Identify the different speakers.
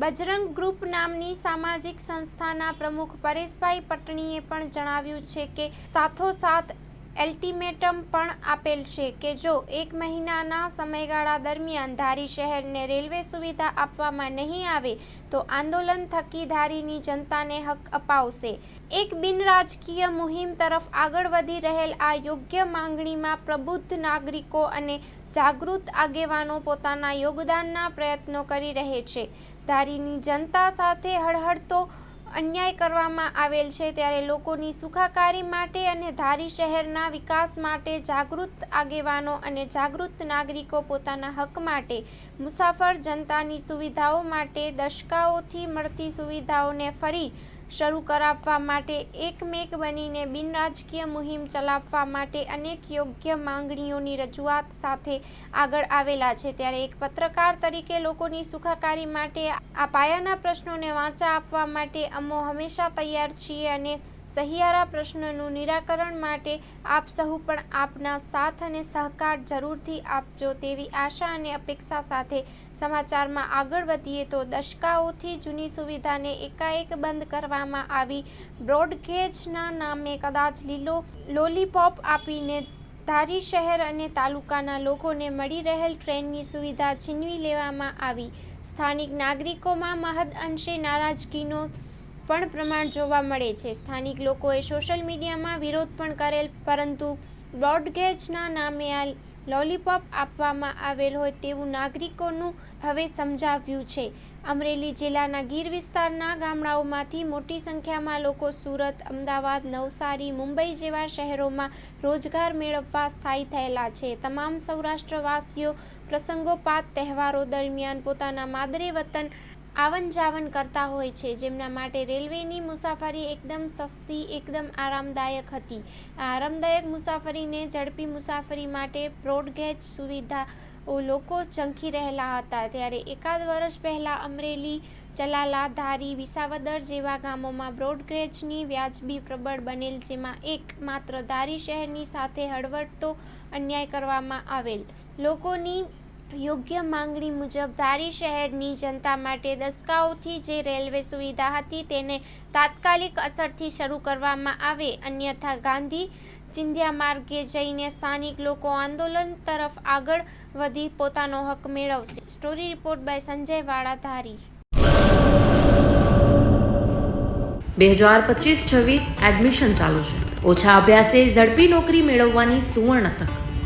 Speaker 1: Bajrang group નામની સામાજિક સંસ્થાના પ્રમુખ પરેશભાઈ પટણીએ પણ જણાવ્યું છે કે સાથોસાથ અલ્ટિમેટમ પણ આપેલ છે કે જો એક મહિનાના સમયગાળા દરમિયાન ધારી શહેરને રેલવે સુવિધા આપવામાં નહીં આવે, તો આંદોલન થકી ધારીની જનતાને હક અપાવશે. એક બિનરાજકીય મુહિમ તરફ આગળ વધી રહેલ આ યોગ્ય માંગણીમાં પ્રબુદ્ધ નાગરિકો અને જાગૃત આગેવાનો પોતાના યોગદાનના પ્રયત્નો કરી રહે છે. ધારીની જનતા સાથે હળહળતો અન્યાય કરવામાં આવેલ છે ત્યારે લોકોની સુખાકારી માટે અને ધારી શહેરના વિકાસ માટે જાગૃત આગેવાનો અને જાગૃત નાગરિકો પોતાના હક માટે મુસાફર જનતાની સુવિધાઓ માટે દશકાઓથી મળતી સુવિધાઓને ફરી શરૂ કરાવવા માટે એકમેક બનીને બિનરાજકીય મુહિમ ચલાવવા માટે અનેક યોગ્ય માંગણીઓની રજૂઆત સાથે આગળ આવેલા છે. ત્યારે એક પત્રકાર તરીકે લોકોની સુખાકારી માટે આ પાયાના પ્રશ્નોને વાંચા આપવા માટે અમો હંમેશા તૈયાર છીએ અને સહિયારા પ્રશ્નોનું નિરાકરણ માટે આપ સહુ પણ આપના સાથ અને સહકાર જરૂરથી આપજો તેવી આશા અને અપેક્ષા સાથે સમાચારમાં આગળ વધીએ તો દશકાઓથી જૂની સુવિધાને એકાએક બંધ કરવામાં આવી. બ્રોડગેજના નામે કદાચ લીલો લોલીપોપ આપીને ધારી શહેર અને તાલુકાના લોકોને મળી રહેલ ટ્રેનની સુવિધા છીનવી લેવામાં આવી. સ્થાનિક નાગરિકોમાં મહદ અંશે નારાજગીનો પણ પ્રમાણ જોવા મળે છે. સ્થાનિક લોકોએ સોશિયલ મીડિયામાં વિરોધ પણ કરેલ, પરંતુ બ્રોડગેજના નામે આ લોલીપોપ આપવામાં આવેલ હોય તેવું નાગરિકોનું હવે સમજાવ્યું છે. અમરેલી જિલ્લાના ગીર વિસ્તારના ગામડાઓમાંથી મોટી સંખ્યામાં લોકો સુરત, અમદાવાદ, નવસારી, મુંબઈ જેવા શહેરોમાં રોજગાર મેળવવા સ્થાયી થયેલા છે. તમામ સૌરાષ્ટ્રવાસીઓ પ્રસંગોપાત તહેવારો દરમિયાન પોતાના માદરે વતન આવન જાવન કરતા હોય છે, જેમના માટે રેલવેની મુસાફરી એકદમ સસ્તી, એકદમ આરામદાયક હતી. આરામદાયક મુસાફરીને ઝડપી મુસાફરી માટે બ્રોડગેજ સુવિધા લોકો ચંખી રહેલા હતા. ત્યારે એકાદ વર્ષ પહેલાં અમરેલી, ચલાલા, ધારી, વિસાવદર જેવા ગામોમાં બ્રોડગેજની વ્યાજબી પ્રબળ બનેલ, જેમાં એક માત્ર ધારી શહેરની સાથે હળવડતો અન્યાય કરવામાં આવેલ. લોકોની યોગ્ય માંગણી મુજબ ધારી શહેરની જનતા માટે દસકાઓથી જે રેલવે સુવિધા હતી તેને તાત્કાલિક અસરથી શરૂ કરવામાં આવે, અન્યથા ગાંધી ચિંધ્યા માર્ગે જઈને સ્થાનિક લોકો આંદોલન તરફ આગળ વધી પોતાનો હક મેળવશે. સ્ટોરી રિપોર્ટ બાય સંજય વાળા, ધારી.
Speaker 2: બે હજાર પચીસ છવ્વીસ એડમિશન ચાલુ છે ઓછા અભ્યાસે ઝડપી નોકરી મેળવવાની સુવર્ણ તક